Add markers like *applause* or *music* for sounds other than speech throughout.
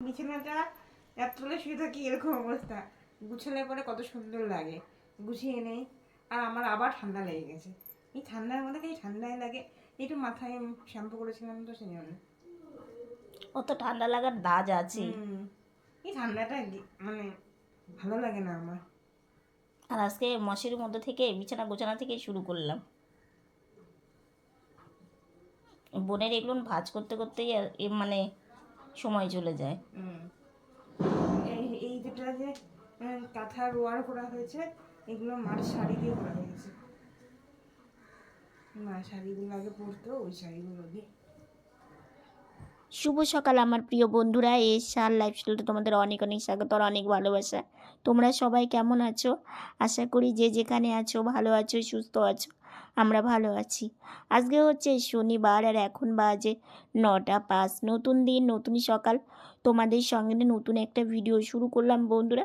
বিছানাটা রাত্রে শুয়ে থাকি এরকম অবস্থা। গুছালে পরে কত সুন্দর লাগে। গুছিয়ে নেই। আর আমার আবার ঠান্ডা লেগে গেছে। এই ঠান্ডার মধ্যে এই ঠান্ডায় লাগে। একটু মাথায় শ্যাম্পু করেছিলাম তো সেই জন্য অত ঠান্ডা লাগার দাজ আছে। এই ঠান্ডাটা মানে ভালো লাগে না আমার। আর আজকে মশারির মধ্যে থেকে বিছানা গোছানা থেকে শুরু করলাম। বোনের এগুলো ভাজ করতে করতেই মানে সময় চলে যায়। এই যেটা যে কাঁথা রোয়ার করা হয়েছে এগুলো মার শাড়ি দিয়ে করা হয়েছে। মা শাড়িগুলো আগে পরতো ওই শাড়িগুলো দিয়ে। শুভ সকাল আমার প্রিয় বন্ধুরা। এই সার লাইফস্টাইলটা তোমাদের অনেক অনেক স্বাগত আর অনেক ভালোবাসা। তোমরা সবাই কেমন আছো? আশা করি যে যেখানে আছো ভালো আছো সুস্থ আছো। আমরা ভালো আছি। আজকে হচ্ছে শনিবার আর এখন বাজে নটা পাঁচ। নতুন দিন, নতুন সকাল। তোমাদের সঙ্গে নতুন একটা ভিডিও শুরু করলাম বন্ধুরা।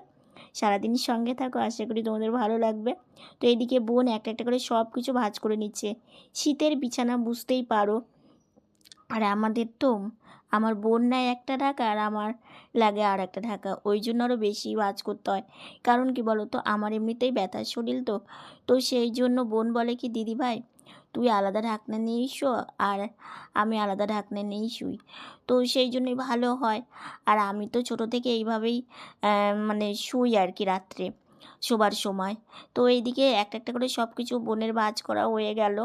সারাদিন সঙ্গে থাকো, আশা করি তোমাদের ভালো লাগবে। তো এদিকে বোন একটা একটা করে সব কিছু ভাজ করে নিচ্ছে। শীতের বিছানা বুঝতেই পারো। আর আমাদের তো আমার বোন নেয় একটা ঢাকা আর আমার লাগে আর একটা ঢাকা। ওই জন্য আরও বেশি বাজ করতে হয়। কারণ কি বলো তো আমার এমনিতেই ব্যথার শরীর তো। তো সেই জন্য বোন বলে কি, দিদি ভাই, তুই আলাদা ঢাকনা নিয়েই শো আর আমি আলাদা ঢাকনা নিয়েই শুই। তো সেই জন্যই ভালো হয়। আর আমি তো ছোটো থেকে এইভাবেই মানে শুই আর কি রাত্রে, শোবার সময়। তো এইদিকে একটা একটা করে সব কিছু বোনের বাজ করা হয়ে গেল।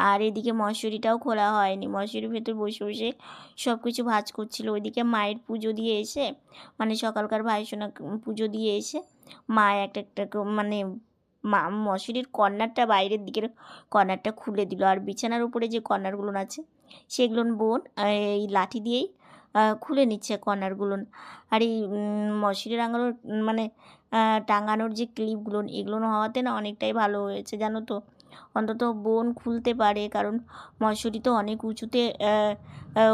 আর এদিকে মশুরিটাও খোলা হয়নি। মশুরির ভেতর বসে বসে সব কিছু ভাজ করছিল। ওইদিকে মায়ের পুজো দিয়ে এসে মানে সকালকার ভাইসোনা পুজো দিয়ে এসে মা একটা একটা মানে মা মশুরির কর্নারটা বাইরের দিকের কর্নারটা খুলে দিল। আর বিছানার উপরে যে কর্নারগুলো আছে সেগুলো বোন এই লাঠি দিয়েই খুলে নিচ্ছে কর্নারগুলো আর এই উম, মশুরি রাঙানোর মানে টাঙানোর যে ক্লিপগুলো এগুলো হওয়াতে না অনেকটাই ভালো হয়েছে জানো তো? অন্তত বোন খুলতে পারে, কারণ মশুরি তো অনেক উঁচুতে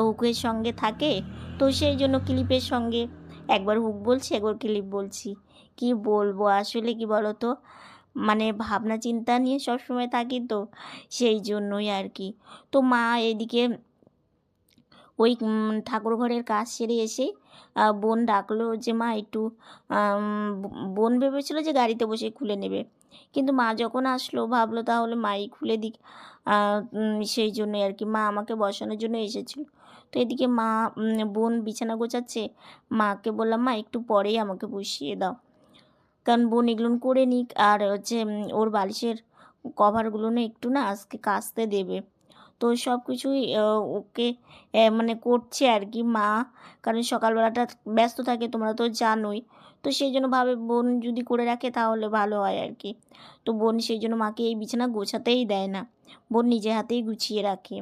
হুকের সঙ্গে থাকে। তো সেই জন্য ক্লিপের সঙ্গে একবার হুক বলছি, একবার ক্লিপ বলছি। কি বলব, আসলে কি বলো তো মানে ভাবনা চিন্তা নিয়ে সবসময় থাকি তো, সেই জন্যই আর কি। তো মা এদিকে ওই ঠাকুর ঘরের কাজ সেরে এসে বোন ডাকলো যে, মা, একটু বোন ভেবেছিল যে, গাড়িতে বসে খুলে নেবে। কিন্তু মা যখন আসলো, ভাবলো তাহলে মাই খুলে দিক। সেই জন্য আর কি। মা আমাকে বসানোর জন্য এসেছিল। তো এদিকে মা বোন বিছানা গোছাচ্ছে। মাকে বললাম, মা, একটু পরেই আমাকে বসিয়ে দাও। কারণ বোন এগুলো করে নিক। আর হচ্ছে ওর বালিশের কভারগুলো না একটু না আজকে কাচতে দেবে। তো সব কিছুই ওকে মানে করছে আর কি মা। কারণ সকালবেলাটা ব্যস্ত থাকে, তোমরা তো জানোই। তো সেই জন্য ভাবে বোন যদি করে রাখে তাহলে ভালো হয় আর কি তো বোন সেই জন্য মাকে এই বিছানা গোছাতেই দেয় না। বোন নিজে হাতেই গুছিয়ে রাখে।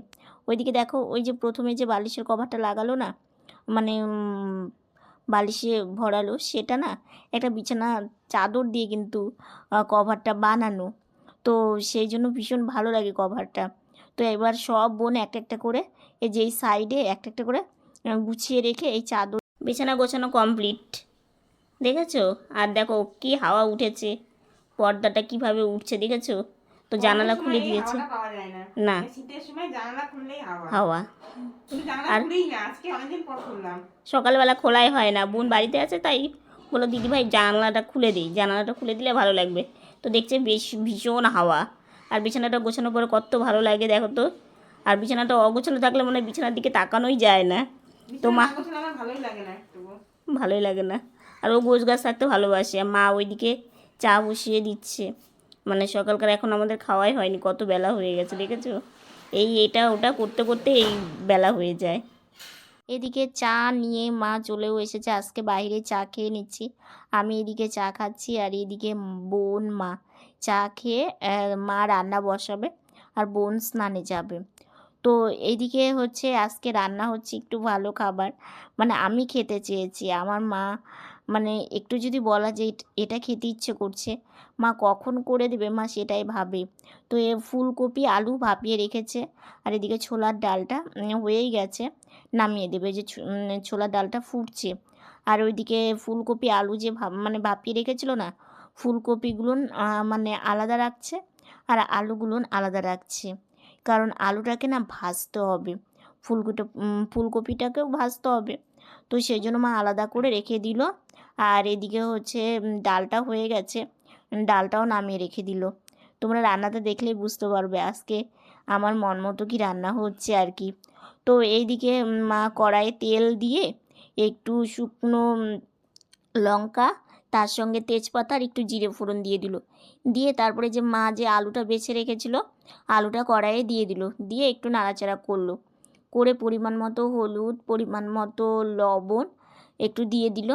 ওইদিকে দেখো ওই যে প্রথমে যে বালিশের কভারটা লাগালো না মানে বালিশে ভরালো সেটা না একটা বিছানা চাদর দিয়ে কিন্তু কভারটা বানানো। তো সেই জন্য ভীষণ ভালো লাগে কভারটা। তো এবার সব বোন একটা একটা করে এই যে এই সাইডে একটা একটা করে গুছিয়ে রেখে এই চাদর, বিছানা গোছানো কমপ্লিট দেখেছ? আর দেখো কি হাওয়া উঠেছে। পর্দাটা কীভাবে উঠছে দেখেছ? তো জানালা খুলে দিয়েছে। না। হাওয়া। আর- সকালবেলা খোলাই হয় না বোন বাড়িতে আছে তাই বলো দিদি ভাই জানালাটা খুলে দিই। জানালাটা খুলে দিলে ভালো লাগবে। তো দেখছে বেশ ভীষণ হাওয়া। আর বিছানাটা গোছানোর পরে কত ভালো লাগে দেখো তো। আর বিছানাটা অগোছানো থাকলে মনে বিছানার দিকে তাকানোই যায় না। তো মা- ভালোই লাগে না ভালোই লাগে না। আর ও গোছ গাছ থাকতে ভালোবাসে। আর মা ওইদিকে চা বসিয়ে দিচ্ছে। মানে সকালকার এখন আমাদের খাওয়াই হয়নি, কত বেলা হয়ে গেছে, দেখেছ? এই এটা ওটা করতে করতে এই বেলা হয়ে যায়। এদিকে চা নিয়ে মা চলেও এসেছে, আজকে বাইরে চা খেয়ে নিচ্ছি। আমি এদিকে চা খাচ্ছি আর এদিকে বোন, মা। চা খেয়ে মা রান্না বসাবে আর বোন স্নানে যাবে। তো এদিকে হচ্ছে আজকে রান্না হচ্ছে একটু ভালো খাবার। মানে আমি খেতে চেয়েছি, আমার মা মানে একটু যদি বলা যে এটা খেতে ইচ্ছে করছে, মা কখন করে দেবে মা সেটাই ভাবে। তো এ ফুলকপি, আলু ভাপিয়ে রেখেছে, আর এদিকে ছোলার ডালটা হয়েই গেছে, নামিয়ে দেবে যে ছোলার ডালটা ফুটছে। আর ওইদিকে ফুলকপি, আলু যে মানে ভাপিয়ে রেখেছিল না, ফুলকপিগুলো মানে আলাদা রাখছে, আর আলুগুলো আলাদা রাখছে। কারণ আলুটাকে না ভাজতে হবে ফুলকপিটা ফুলকপিটাকেও ভাজতে হবে। তো সেই জন্য মা আলাদা করে রেখে দিল আর এদিকে হচ্ছে ডালটা হয়ে গেছে। ডালটাও নামিয়ে রেখে দিল। তোমরা রান্নাটা দেখলেই বুঝতে পারবে আজকে আমার মন মতো কি রান্না হচ্ছে আর কি। তো এইদিকে মা কড়াইয়ে তেল দিয়ে একটু শুকনো লঙ্কা, তার সঙ্গে তেজপাতা আর একটু জিরে ফোড়ন দিয়ে দিল। দিয়ে তারপরে যে মা যে আলুটা বেছে রেখেছিল, আলুটা কড়াইয়ে দিয়ে দিল। দিয়ে একটু নাড়াচাড়া করল। করে পরিমাণ মতো হলুদ, পরিমাণ মতো লবণ একটু দিয়ে দিল।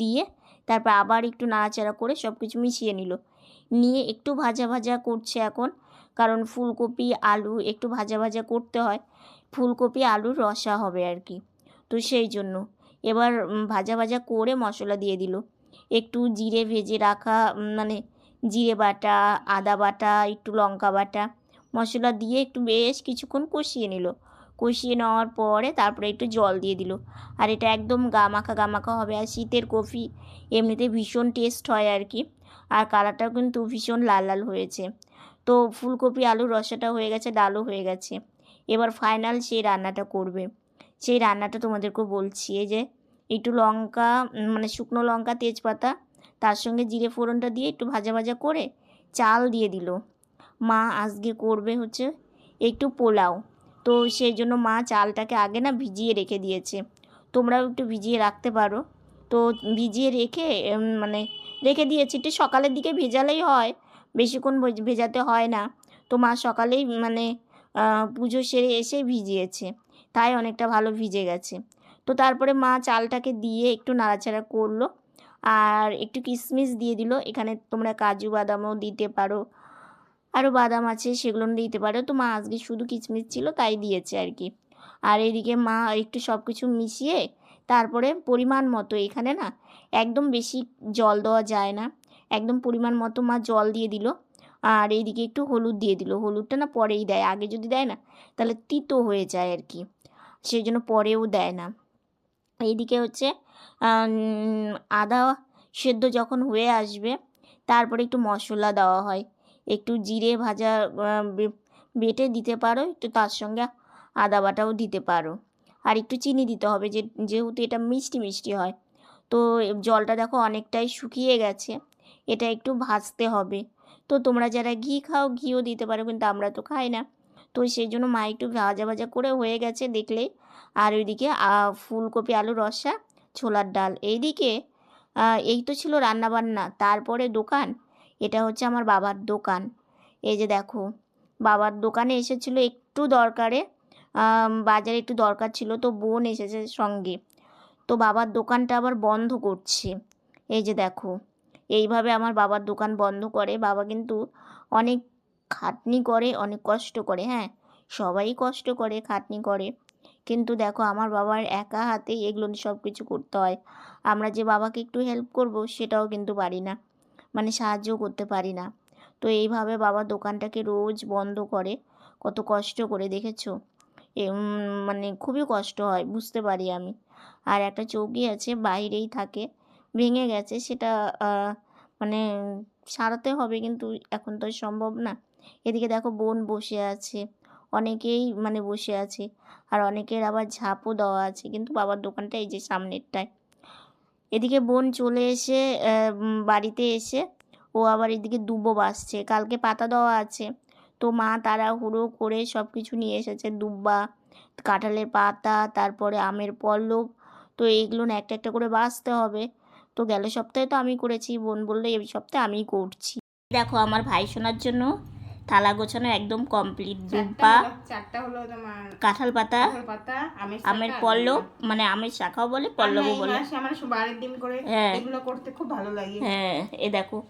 দিয়ে তারপর আবার একটু নাড়াচাড়া করে সব কিছু মিশিয়ে নিল। নিয়ে একটু ভাজা ভাজা করছে এখন, কারণ ফুলকপি, আলু একটু ভাজা ভাজা করতে হয়। ফুলকপি আলুর রসা হবে আর কি। তো সেই জন্য এবার ভাজা ভাজা করে মশলা দিয়ে দিল। একটু জিরে ভেজে রাখা মানে জিরে বাটা, আদা বাটা, একটু লঙ্কা বাটা মশলা দিয়ে একটু বেশ কিছুক্ষণ কষিয়ে নিল। কষিয়ে নেওয়ার পরে তারপরে একটু জল দিয়ে দিল। আর এটা একদম গামাখা গামাখা হবে। আর শীতের কফি এমনিতে ভীষণ টেস্ট হয় আর কি। আর কালারটাও কিন্তু ভীষণ লাল লাল হয়েছে। তো ফুলকপি, আলুর রসাটা হয়ে গেছে, ডালও হয়ে গেছে। এবার ফাইনাল সেই রান্নাটা করবে। সেই রান্নাটা তোমাদেরকে বলছি যে একটু লঙ্কা মানে শুকনো লঙ্কা, তেজপাতা, তার সঙ্গে জিরে ফোড়নটা দিয়ে একটু ভাজা ভাজা করে চাল দিয়ে দিল। মা আজকে করবে হচ্ছে একটু পোলাও। তো সেই জন্য মা চালটাকে আগে না ভিজিয়ে রেখে দিয়েছে। তোমরাও একটু ভিজিয়ে রাখতে পারো। তো ভিজিয়ে রেখে মানে রেখে দিয়েছি। একটু সকালের দিকে ভেজালেই হয়। বেশিক্ষণ ভেজ- ভেজাতে হয় না। তো মা সকালেই মানে পুজো সেরে এসে ভিজিয়েছে। তাই অনেকটা ভালো ভিজে গেছে। তো তারপরে মা চালটাকে দিয়ে একটু নাড়াচাড়া করল। আর একটু কিশমিশ দিয়ে দিল। এখানে তোমরা কাজু বাদামও দিতে পারো। আরও বাদাম আছে, সেগুলো দিতে পারো। তো মা আজকে শুধু কিচমিচ ছিল, তাই দিয়েছে আর কি আর এদিকে মা একটু সব কিছু মিশিয়ে, তারপরে পরিমাণ মতো এখানে না, একদম বেশি জল দেওয়া যায় না। একদম পরিমাণ মতো মা জল দিয়ে দিল। আর এইদিকে একটু হলুদ দিয়ে দিল। হলুদটা না পরেই দেয়। আগে যদি দেয় না, তাহলে তিতো হয়ে যায় আর কি সেই জন্য পরেও দেয় না। এইদিকে হচ্ছে আদা সেদ্ধ যখন হয়ে আসবে, তারপরে একটু মশলা দেওয়া হয়। একটু জিরে ভাজা বেটে দিতে পারো, একটু তার সঙ্গে আদা বাটাও দিতে পারো। আর একটু চিনি দিতে হবে, যে, যেহেতু এটা মিষ্টি মিষ্টি হয়। তো জলটা দেখো অনেকটাই শুকিয়ে গেছে, এটা একটু ভাজতে হবে। তো তোমরা যারা ঘি খাও, ঘিও দিতে পারো, কিন্তু আমরা তো খাই না। তো সেই জন্য মা একটু ভাজা ভাজা করে হয়ে গেছে দেখলেই। আর ওইদিকে ফুলকপি, আলু রসা, ছোলার ডাল। এইদিকে এই তো ছিল রান্নাবান্না। তারপরে দোকান। এটা হচ্ছে আমার বাবার দোকান। এই যে দেখো, বাবার দোকানে এসেছিল একটু দরকারে বাজারে একটু দরকার ছিল, তো বোন এসেছে সঙ্গে। তো বাবার দোকানটা আবার বন্ধ করছে। এই যে দেখো, এইভাবে আমার বাবার দোকান বন্ধ করে। বাবা কিন্তু অনেক খাটনি করে, অনেক কষ্ট করে হ্যাঁ? সবাই কষ্ট করে, খাটনি করে। কিন্তু দেখো, আমার বাবার একা হাতে এগুলো সব কিছু করতে হয়। আমরা যে বাবাকে একটু হেল্প করব, সেটাও কিন্তু পারি না। মানে সাহায্য করতে পারি না। তো এইভাবে বাবা দোকানটাকে রোজ বন্ধ করে। কত কষ্ট করে, দেখেছ? মানে খুবই কষ্ট হয়, বুঝতে পারি আমি। আর একটা চৌকি আছে, বাইরেই থাকে। ভেঙে গেছে, সেটা মানে সারাতে হবে, কিন্তু এখন তো সম্ভব না। এদিকে দেখো, বোন বসে আছে। অনেকেই মানে বসে আছে। আর অনেকের আবার ঝাঁপও দেওয়া আছে। কিন্তু বাবার দোকানটা এই যে সামনেরটায়। এদিকে বোন চলে এসে বাড়িতে এসে ও আবার এদিকে দুব্বো বাসছে। কালকে পাতা দেওয়া আছে। তো মা তারা হুড়ো করে সব কিছু নিয়ে এসেছে। দুব্বা, কাঁঠালের পাতা, তারপরে আমের পল্লব। তো এইগুলো একটা একটা করে বাছতে হবে। তো গেল সপ্তাহে তো আমি করেছি। বোন বলল এই সপ্তাহে আমিই করছি। দেখো আমার ভাই শোনার জন্য থালা গোছানো একদম কমপ্লিট দুব্বা চারটা হলো- তোমার কাঁঠাল পাতা আমের পল্লব মানে আমের শাখাও বলে পল্লবও বলে। আমার সব বারের দিন করে হ্যাঁ। এগুলো করতে খুব ভালো লাগে। হ্যাঁ এ দেখো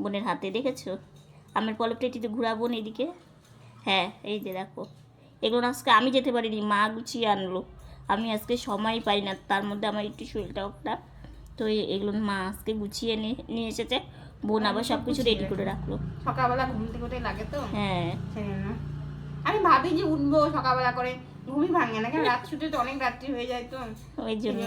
বোনের হাতে দেখেছ? আমের পল্লবটা এটিতে ঘুরাবো এদিকে। হ্যাঁ এই যে দেখো। এগুলো আজকে আমি যেতে পারিনি মা গুছিয়ে আনলো। আমি আজকে সময় পাই না তার মধ্যে আমার একটু শরীরটাও খারাপ তো এগুলো মা আজকে গুছিয়ে নিয়ে এসেছে। বোন আবার সব কিছু রেডি করে রাখল। সকালবেলা ঘুম থেকে উঠে লাগে তো? হ্যাঁ। আমি ভাবি যে উঠবো সকালবেলা করে ঘুমই ভাঙে না কেন রাত ছুটে তো অনেক রাত্রি হয়ে যায় তো। ওই জন্য।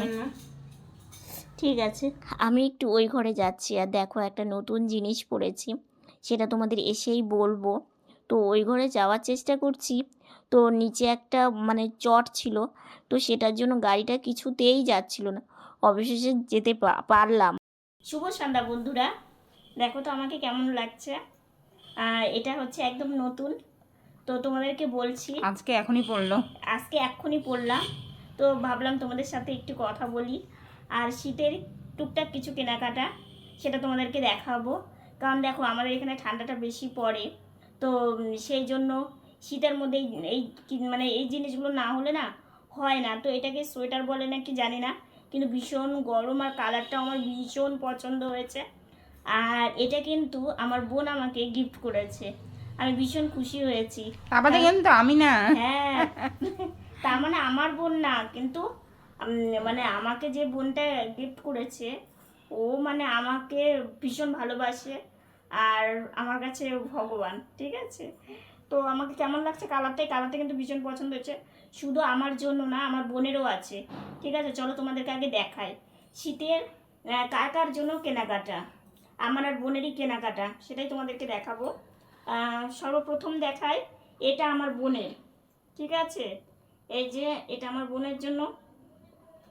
ঠিক আছে আমি একটু ওই ঘরে যাচ্ছি আর দেখো একটা নতুন জিনিস পড়েছি সেটা তোমাদের এসেই বলব। তো ওই ঘরে যাওয়ার চেষ্টা করছি তো নিচে একটা মানে চট ছিল তো সেটার জন্য গাড়িটা কিছুতেই যাচ্ছিল না। অবশেষে যেতে পা- পারলাম। শুভ সন্ধ্যা বন্ধুরা। দেখো তো আমাকে কেমন লাগছে। আর এটা হচ্ছে একদম নতুন। তো তোমাদেরকে বলছি আজকে এখনই পড়ল। আজকে এক্ষুনি পড়লাম। তো ভাবলাম তোমাদের সাথে একটু কথা বলি। আর শীতের টুকটাক কিছু কেনাকাটা সেটা তোমাদেরকে দেখাবো। কারণ দেখো আমাদের এখানে ঠান্ডাটা বেশি পড়ে। তো সেই জন্য শীতের মধ্যে এই- কি- মানে এই জিনিসগুলো না হলে না হয় না। তো এটাকে সোয়েটার বলে নাকি জানি না। কিন্তু ভীষণ গরম আর কালারটাও আমার ভীষণ পছন্দ হয়েছে। আর এটা কিন্তু আমার বোন আমাকে গিফট করেছে। আমি ভীষণ খুশি হয়েছি। তারপরে কিন্তু আমি না। হ্যাঁ। *laughs* তার মানে আমার বোন না কিন্তু মানে আমাকে যে বোনটা গিফট করেছে ও মানে আমাকে ভীষণ ভালোবাসে আর আমার কাছে ভগবান ঠিক আছে? তো আমাকে কেমন লাগছে? কালারটাই কালারটা কিন্তু ভীষণ পছন্দ হয়েছে। শুধু আমার জন্য না আমার বোনেরও আছে। ঠিক আছে? চলো তোমাদেরকে আগে দেখাই। শীতের কার কার জন্য কেনাকাটা? আমার আর বোনেরই কেনাকাটা সেটাই তোমাদেরকে দেখাবো। সর্বপ্রথম দেখাই এটা আমার বোনের ঠিক আছে? এই যে এটা আমার বোনের জন্য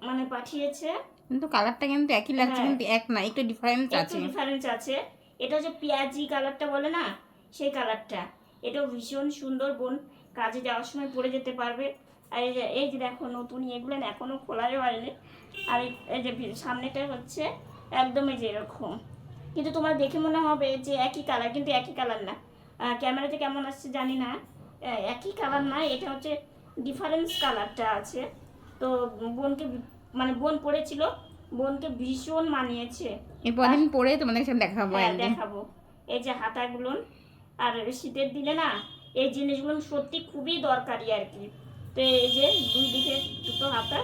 মানে পাঠিয়েছে। কিন্তু কালারটা কিন্তু একই লাগছে হ্যাঁ। কিন্তু এক না একটু ডিফারেন্স একটু আছে। ডিফারেন্স আছে। এটা যে পেঁয়াজি কালারটা বলে না? সেই কালারটা। এটাও ভীষণ সুন্দর বোন কাজে যাওয়ার সময় পরে যেতে পারবে। আর এই যে এই যে দেখো নতুন এগুলো এখনও এখনও খোলাই হয়নি। আর এই- যে সামনেটা হচ্ছে একদমই এই যে এরকম কিন্তু তোমার দেখে মনে হবে যে একই কালার কিন্তু একই কালার না। ক্যামেরাতে কেমন আসছে জানি না। একই কালার না এটা হচ্ছে ডিফারেন্স কালারটা আছে। তো বোনকে মানে বোন পড়েছিল বোনকে ভীষণ মানিয়েছে। এরপর পরে তোমাদের সাথে দেখাবো হ্যাঁ দেখাবো। এই যে হাতাগুলো আর শীতের দিনে না এই জিনিসগুলো সত্যি খুবই দরকারি আর কি। তো এই যে দুই দিকে দুটো হাতা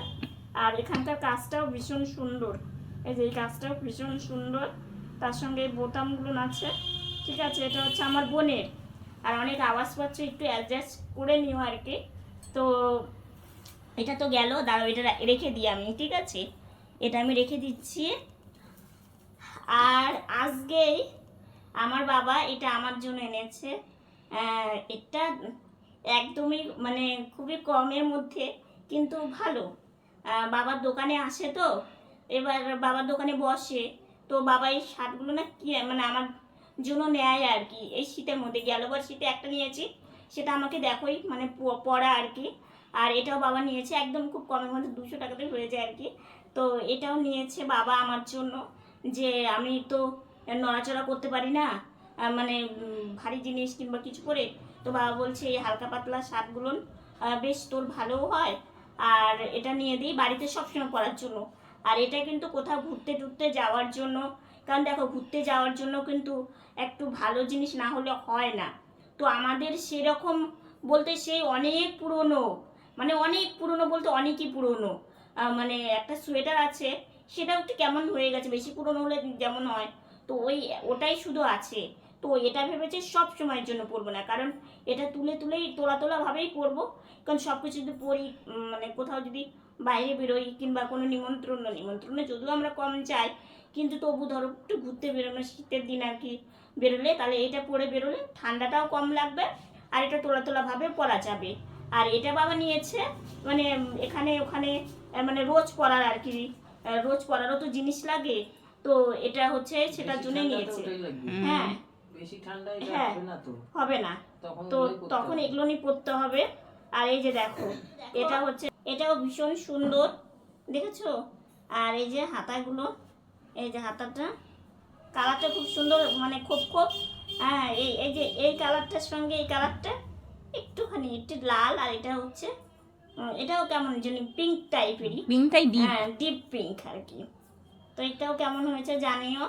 আর এখানকার কাজটাও ভীষণ সুন্দর। এই যে এই কাজটাও ভীষণ সুন্দর। তার সঙ্গে বোতামগুলো আছে ঠিক আছে, এটা হচ্ছে আমার বোনের। আর অনেক আওয়াজ পাচ্ছ একটু অ্যাডজাস্ট করে নিও আর কি। তো এটা তো গেল, দাঁড়াও, এটা রেখে দিই আমি, ঠিক আছে? এটা আমি রেখে দিচ্ছি। আর আজকেই আমার বাবা এটা আমার জন্য এনেছে। এটা একদমই মানে খুবই কমের মধ্যে, কিন্তু ভালো। বাবার দোকানে আসে তো, এবার বাবার দোকানে বসে। তো বাবা, এই শার্টগুলো না কি মানে আমার জন্য নেয় আর কি এই শীতের মধ্যে গেলবার শীতে একটা নিয়েছি, সেটা আমাকে দেখোই মানে প- পরা আর কি আর এটাও বাবা নিয়েছে, একদম খুব কমের মধ্যে দুশো টাকাতে হয়ে যায় আর কি তো এটাও নিয়েছে বাবা আমার জন্য, যে আমি তো নড়াচড়া করতে পারি না মানে ভারী জিনিস কিংবা কিছু করে। তো বাবা বলছে, এই হালকা পাতলা শার্টগুলো বেশ তোর ভালোও হয়। আর এটা নিয়ে দিই বাড়িতে সবসময় পরার জন্য। আর এটা কিন্তু কোথাও ঘুরতে টুরতে যাওয়ার জন্য, কারণ দেখো ঘুরতে যাওয়ার জন্য কিন্তু একটু ভালো জিনিস না হলে হয় না। তো আমাদের সেরকম বলতে সেই অনেক পুরনো মানে অনেক পুরনো বলতে অনেকই পুরনো মানে একটা সোয়েটার আছে, সেটাও একটু কেমন হয়ে গেছে, বেশি পুরনো হলে যেমন হয়, তো ওই, ওটাই শুধু আছে। তো এটা ভেবেছে সব সময়ের জন্য পরবো না। কারণ এটা তুলে তুলেই তোলা তোলা ভাবেই পরবো কারণ সব কিছু যদি পরি মানে কোথাও যদি বাইরে বেরোই কিংবা কোনো নিমন্ত্রণ নিমন্ত্রণে যদিও আমরা কম যাই কিন্তু তবু ধরো একটু ঘুরতে বেরোনো শীতের দিন আর কি বেরোলে তাহলে এটা পরে বেরোলে ঠান্ডাটাও কম লাগবে আর এটা তোলা তোলা ভাবে পরা যাবে। আর এটা বাবা নিয়েছে মানে এখানে ওখানে মানে রোজ পরার আর কি রোজ পরারও তো জিনিস লাগে তো এটা হচ্ছে সেটার বেশি জন্যই নিয়েছে। হ্যাঁ। বেশি ঠান্ডা এটা হ্যাঁ। হবে না তো। হবে না। তো তখন এগুলো নিয়ে পড়তে হবে। আর এই যে দেখো এটা হচ্ছে এটাও ভীষণ সুন্দর। দেখেছ? আর এই যে হাতাগুলো এই যে হাতাটা কালারটা খুব সুন্দর মানে খুব খুব হ্যাঁ এই এই যে এই কালারটার সঙ্গে এই কালারটা একটুখানি একটু লাল আর এটা হচ্ছে এটাও কেমন জানি পিঙ্ক টাইপেরই পিঙ্কটাই ডিপ হ্যাঁ ডিপ পিঙ্ক আর কি। তো এটাও কেমন হয়েছে জানিও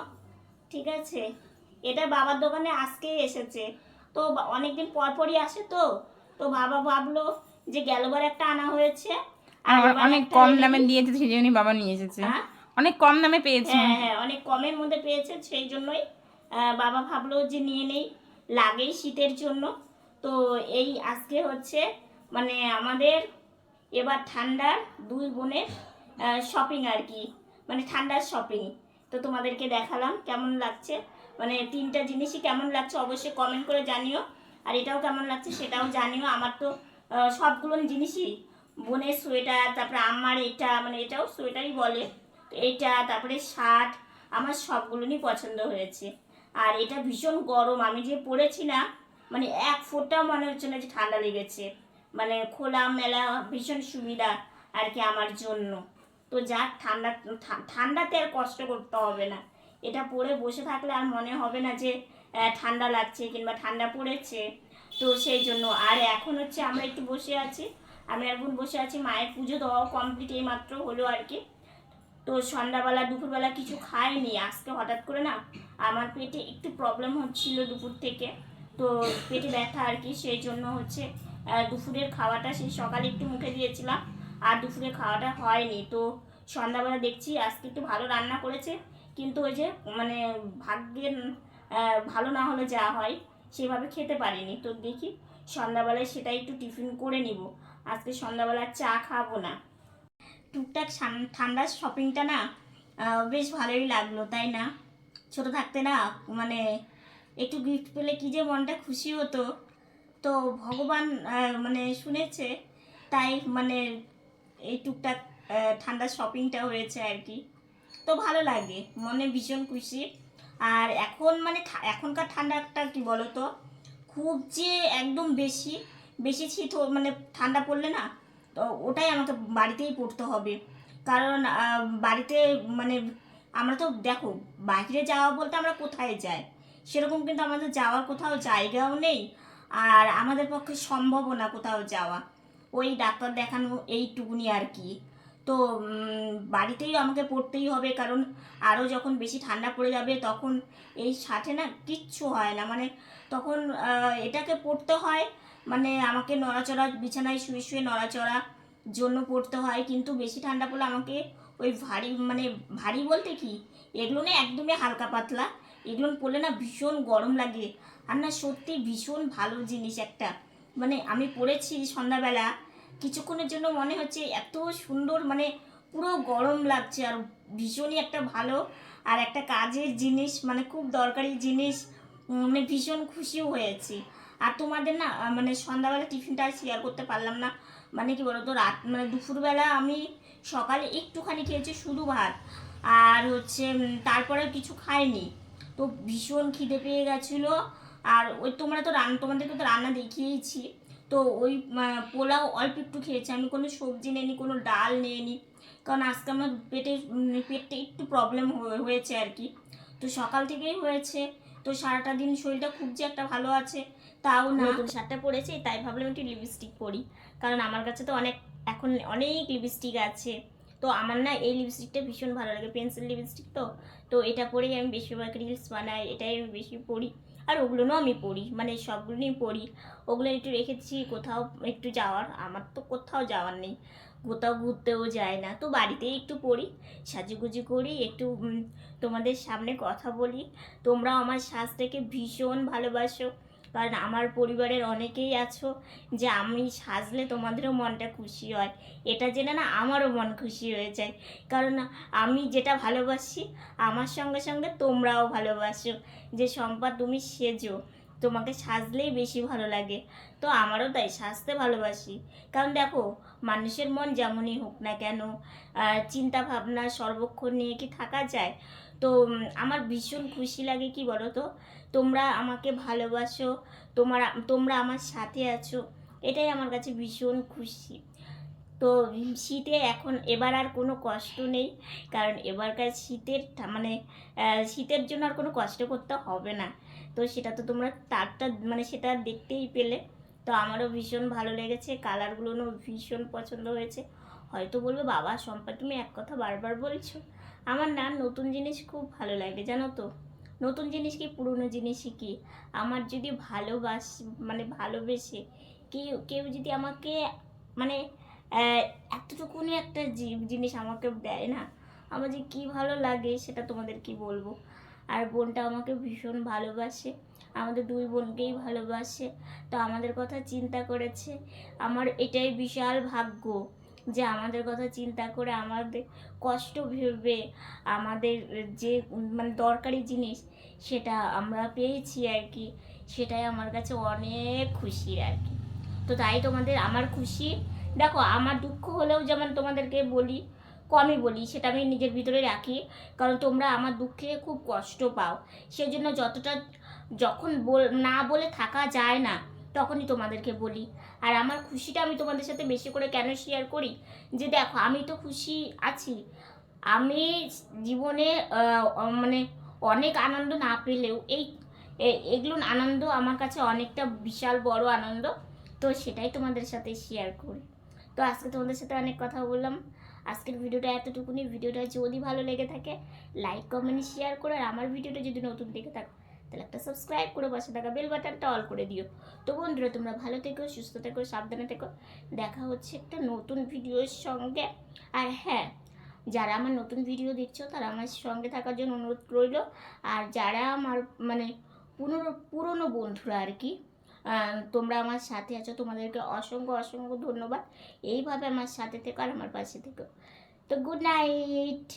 ঠিক আছে? এটা বাবার দোকানে আজকেই এসেছে। তো অনেকদিন পর পরই আসে তো। তো বাবা ভাবলো যে গেলবার একটা আনা হয়েছে। আর অনেক কম দামে। দিয়েছে সেই জন্যই বাবা নিয়ে এসেছে। হ্যাঁ? অনেক কম দামে পেয়েছে। হ্যাঁ হ্যাঁ অনেক কমের মধ্যে পেয়েছে সেই জন্যই বাবা ভাবলো যে নিয়ে নেই লাগেই শীতের জন্য। তো এই আজকে হচ্ছে মানে আমাদের এবার ঠান্ডার দুই বোনের শপিং আর কি মানে ঠান্ডার শপিং তো তোমাদেরকে দেখালাম কেমন লাগছে? মানে তিনটা জিনিসই কেমন লাগছে অবশ্যই কমেন্ট করে জানিও। আর এটাও কেমন লাগছে সেটাও জানিও। আমার তো সবগুলো জিনিসই বোনের সোয়েটার, তারপরে আমার এটা মানে এটাও সোয়েটারই বলে। এটা, তারপরে শার্ট, আমার সবগুলোই পছন্দ হয়েছে। আর এটা ভীষণ গরম, আমি যে পরেছি না মানে এক ফোঁটা মনে হচ্ছে না যে ঠান্ডা লেগেছে। মানে খোলা মেলা, ভীষণ সুবিধা আর কি আমার জন্য। তো যাক, ঠান্ডা ঠান্ডাতে আর কষ্ট করতে হবে না। এটা পরে বসে থাকলে আর মনে হবে না যে ঠান্ডা লাগছে কিংবা ঠান্ডা পড়েছে। তো সেই জন্য। আর এখন হচ্ছে আমরা একটু বসে আছি। আমি বোন বসে আছি। মায়ের পুজো দেওয়াও কমপ্লিট এই মাত্র হলো আর কি। তো সন্ধ্যাবেলা, দুপুরবেলা কিছু খাইনি। আজকে হঠাৎ করে না আমার পেটে একটু প্রবলেম হচ্ছিল দুপুর থেকে। তো পেটে ব্যথা আর কি। সেই জন্য হচ্ছে দুপুরের খাওয়াটা সেই সকালে একটু মুখে দিয়েছিলাম। আর দুপুরের খাওয়াটা হয়নি। তো সন্ধ্যাবেলা দেখছি আজকে একটু ভালো রান্না করেছে। কিন্তু ওই যে মানে ভাগ্যের ভালো না হলে যা হয় সেভাবে খেতে পারিনি। তো দেখি সন্ধ্যাবেলায় সেটা একটু টিফিন করে নিব। আজকে সন্ধ্যাবেলা চা খাব না। টুকটাক ঠান্ডার শপিংটা না বেশ ভালোই লাগল, তাই না? ছোট থাকতে না মানে একটু গিফট পেলে কি যে মনটা খুশি হতো। তো ভগবান মানে শুনেছে, তাই মানে এই টুকটাক ঠান্ডার শপিংটা হয়েছে আর কি। তো ভালো লাগে, মনে ভীষণ খুশি। আর এখন মানে এখনকার ঠান্ডাটা কি বলো তো খুব যে একদম বেশি বেশি শীত মানে ঠান্ডা পড়লে না, তো ওটাই আমাকে বাড়িতেই পড়তে হবে। কারণ বাড়িতে মানে আমরা তো দেখো, বাইরে যাওয়া বলতে আমরা কোথায় যাই? সেরকম কিন্তু আমাদের যাওয়ার কোথাও জায়গাও নেই, আর আমাদের পক্ষে সম্ভবও না কোথাও যাওয়া। ওই ডাক্তার দেখানো, এইটুকুনি আর কি। তো বাড়িতেই আমাকে পড়তেই হবে, কারণ আরও যখন বেশি ঠান্ডা পড়ে যাবে তখন এই সাথে না কিচ্ছু হয় না। মানে তখন এটাকে পড়তে হয় মানে আমাকে নড়াচড়া, বিছানায় শুয়ে শুয়ে নড়াচড়া জন্য পড়তে হয়, কিন্তু বেশি ঠান্ডা পড়লে আমাকে ওই ভারী মানে ভারী বলতে কি? এগুলো না একদমই হালকা পাতলা, এগুলো পরলে না ভীষণ গরম লাগে। আর না সত্যি ভীষণ ভালো জিনিস একটা। মানে আমি পড়েছি সন্ধ্যাবেলা কিছুক্ষণের জন্য মনে হচ্ছে এত সুন্দর মানে পুরো গরম লাগছে আর ভীষণই একটা ভালো। আর একটা কাজের জিনিস মানে খুব দরকারি জিনিস মানে ভীষণ খুশিও হয়েছি। আর তোমাদের না মানে সন্ধ্যাবেলা টিফিনটা শেয়ার করতে পারলাম না। মানে কি বলতো, রাত মানে দুপুরবেলা আমি সকালে একটুখানি খেয়েছি শুধু ভাত। আর হচ্ছে তারপরে কিছু খাইনি। তো ভীষণ খিদে পেয়ে গেছিল। আর ওই তোমরা তো রান্না তোমাদেরকে তো রান্না দেখিয়েছি তো ওই পোলাও অল্প একটু খেয়েছি। আমি কোনো সবজি নেইনি, কোনো ডাল নিইনি। কারণ আজকে আমার পেটে পেটটা একটু প্রবলেম হয়েছে আর কি। তো সকাল থেকেই হয়েছে। তো সারাটা দিন শরীরটা খুব যে একটা ভালো আছে, তাও না। নতুন শার্টটা পরেছি, তাই ভাবলাম একটু লিপস্টিক পরি। কারণ আমার কাছে তো অনেক, এখন অনেক লিপস্টিক আছে। তো আমার না এই লিপস্টিকটা ভীষণ ভালো লাগে পেন্সিল লিপস্টিক তো। তো এটা পরেই আমি বেশিরভাগ রিলস বানাই, এটাই আমি বেশি পড়ি আর ওগুলোও আমি পড়ি মানে সবগুলো নিয়ে পড়ি। ওগুলো একটু রেখেছি, কোথাও একটু যাওয়ার। আমার তো কোথাও যাওয়ার নেই, কোথাও ঘুরতেও যায় না। তো বাড়িতেই একটু পড়ি, সাজুগুজু করি, একটু তোমাদের সামনে কথা বলি। তোমরাও আমার সাজটাকে ভীষণ ভালোবাসো। কারণ আমার পরিবারের অনেকেই আছো যে আমি সাজলে তোমাদেরও মনটা খুশি হয়। এটা জেনে না আমারও মন খুশি হয়ে যায়। কারণ আমি যেটা ভালোবাসি, আমার সঙ্গে সঙ্গে তোমরাও ভালোবাসো। যে সম্পা তুমি সেজো। তোমাকে সাজলেই বেশি ভালো লাগে। তো আমারও তাই, সাজতে ভালোবাসি। কারণ দেখো, মানুষের মন যেমনই হোক না কেন চিন্তা ভাবনা সর্বক্ষণ নিয়ে কি থাকা যায়? তো আমার ভীষণ খুশি লাগে কি বলো তো তোমরা আমাকে ভালোবাসো, তোমার, তোমরা আমার সাথে আছো, এটাই আমার কাছে ভীষণ খুশি। তো শীতে এখন এবার আর কোনো কষ্ট নেই, কারণ এবারকার শীতের মানে শীতের জন্য আর কোনো কষ্ট করতে হবে না। তো, সেটা তো তোমরা তারটা মানে সেটা দেখতেই পেলে। তো, আমারও ভীষণ ভালো লেগেছে কালারগুলোও ভীষণ পছন্দ হয়েছে। হয়তো বলবে, বাবা সম্পা তুমি এক কথা বারবার বলছো। আমার না নতুন জিনিস খুব ভালো লাগে, জানো তো। নতুন জিনিস কি, পুরনো জিনিসই কি? আমার যদি ভালোবাস মানে ভালোবেসে কেউ কেউ যদি আমাকে মানে এতটুকুনি একটা জিনিস আমাকে দেয় না, আমার যে কী ভালো লাগে সেটা তোমাদের কি বলব? আর বোনটা আমাকে ভীষণ ভালোবাসে, আমাদের দুই বোনকেই ভালোবাসে, তো আমাদের কথা চিন্তা করেছে। আমার এটাই বিশাল ভাগ্য। যে আমাদের কথা চিন্তা করে আমাদের কষ্ট ভেবে আমাদের যে মানে দরকারি জিনিস সেটা আমরা পেয়েছি আর কি, সেটাই আমার কাছে অনেক খুশির আর কি। তো তাই তোমাদের আমার খুশি। দেখো, আমার দুঃখ হলেও যেমন তোমাদেরকে বলি, কমই বলি, সেটা আমি নিজের ভিতরে রাখি। কারণ তোমরা আমার দুঃখে খুব কষ্ট পাও। সেজন্য যতটা যখন বল, না বলে থাকা যায় না তখনই তোমাদেরকে বলি। আর আমার খুশিটা আমি তোমাদের সাথে বেশি করে কেন শেয়ার করি? যে দেখো, আমি তো খুশি আছি। আমি জীবনে মানে অনেক আনন্দ না পেলেও এই এগুলো আনন্দ আমার কাছে অনেকটা বিশাল বড় আনন্দ। তো সেটাই তোমাদের সাথে শেয়ার করি। তো আজকে তোমাদের সাথে অনেক কথা বললাম। আজকের ভিডিওটা এতটুকুনি। ভিডিওটা যদি ভালো লেগে থাকে লাইক কমেন্ট শেয়ার করো। আর আমার ভিডিওটা যদি নতুন দেখে থাকো তাহলে একটা সাবস্ক্রাইব করে পাশে থাকা বেল বাটনটা অল করে দিও। তো বন্ধুরা, তোমরা ভালো থেকো, সুস্থ থেকো, সাবধানে থেকো। দেখা হচ্ছে একটা নতুন ভিডিওর সঙ্গে। আর হ্যাঁ যারা আমার নতুন ভিডিও দেখছ, তারা আমার সঙ্গে থাকার জন্য অনুরোধ রইল। আর যারা আমার মানে পুরনো পুরনো বন্ধুরা আর কি তোমরা আমার সাথে আছো, তোমাদেরকে অসংখ্য অসংখ্য ধন্যবাদ। এইভাবে আমার সাথে থেকো আর আমার পাশে থেকো। তো গুড নাইট